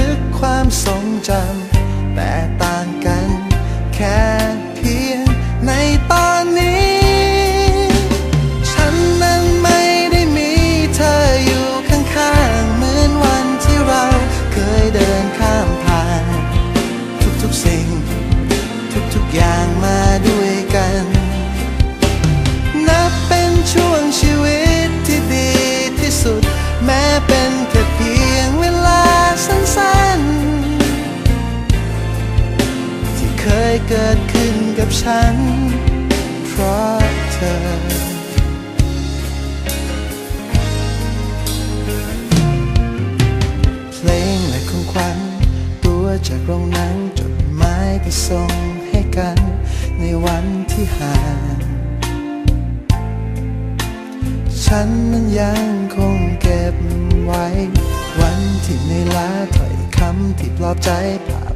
ก ความทรงจำแต่ต่า กับฉัน เพราะเธอ เพลงและของขวัญตัวจากโรงหนังจดหมายที่ส่งให้กัน ในวันที่ห่างฉันนั้นยังคงเก็บไว้ วันที่ในอยล้าถ้อยคำที่ปลอบใจภาพ